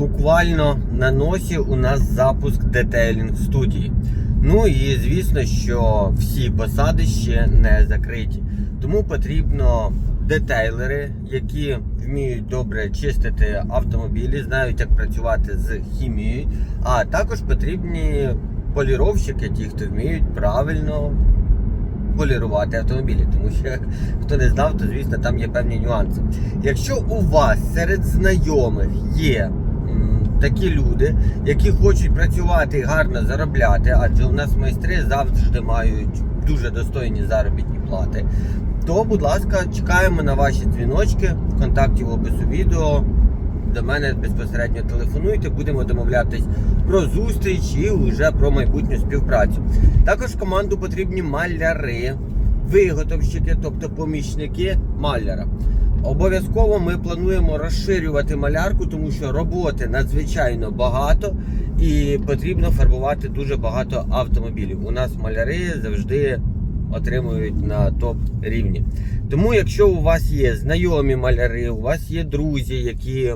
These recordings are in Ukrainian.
буквально на носі у нас запуск детейлінг студії. Ну і звісно, що всі посади ще не закриті. Тому потрібно детейлери, які вміють добре чистити автомобілі, знають, як працювати з хімією. А також потрібні поліровщики, ті, хто вміють правильно полірувати автомобілі, тому що хто не знав, то звісно там є певні нюанси. Якщо у вас серед знайомих є такі люди, які хочуть працювати і гарно заробляти, адже у нас майстри завжди мають дуже достойні заробітні плати, то, будь ласка, чекаємо на ваші дзвіночки, контакти в опису відео. До мене безпосередньо телефонуйте, будемо домовлятись про зустріч і вже про майбутню співпрацю. Також команду потрібні маляри, виготовщики, тобто помічники маляра. Обов'язково ми плануємо розширювати малярку, тому що роботи надзвичайно багато і потрібно фарбувати дуже багато автомобілів. У нас маляри завжди отримують на топ рівні. Тому, якщо у вас є знайомі маляри, у вас є друзі, які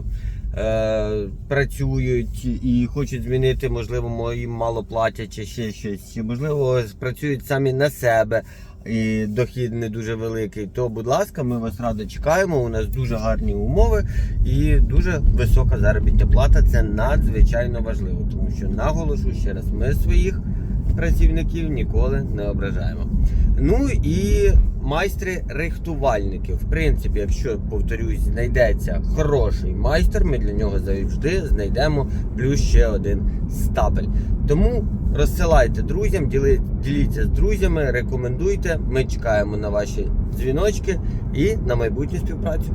е, працюють і хочуть змінити, можливо, їм мало платять чи ще щось, чи можливо працюють самі на себе. І дохід не дуже великий, то будь ласка, ми вас радо чекаємо. У нас дуже гарні умови і дуже висока заробітна плата. Це надзвичайно важливо, тому що наголошу ще раз, ми своїх працівників ніколи не ображаємо. Ну і майстри-рихтувальники. В принципі, якщо повторюсь, знайдеться хороший майстер, ми для нього завжди знайдемо плюс ще один стапель. Тому розсилайте друзям, діли- діліться з друзями, рекомендуйте. Ми чекаємо на ваші дзвіночки і на майбутню співпрацю.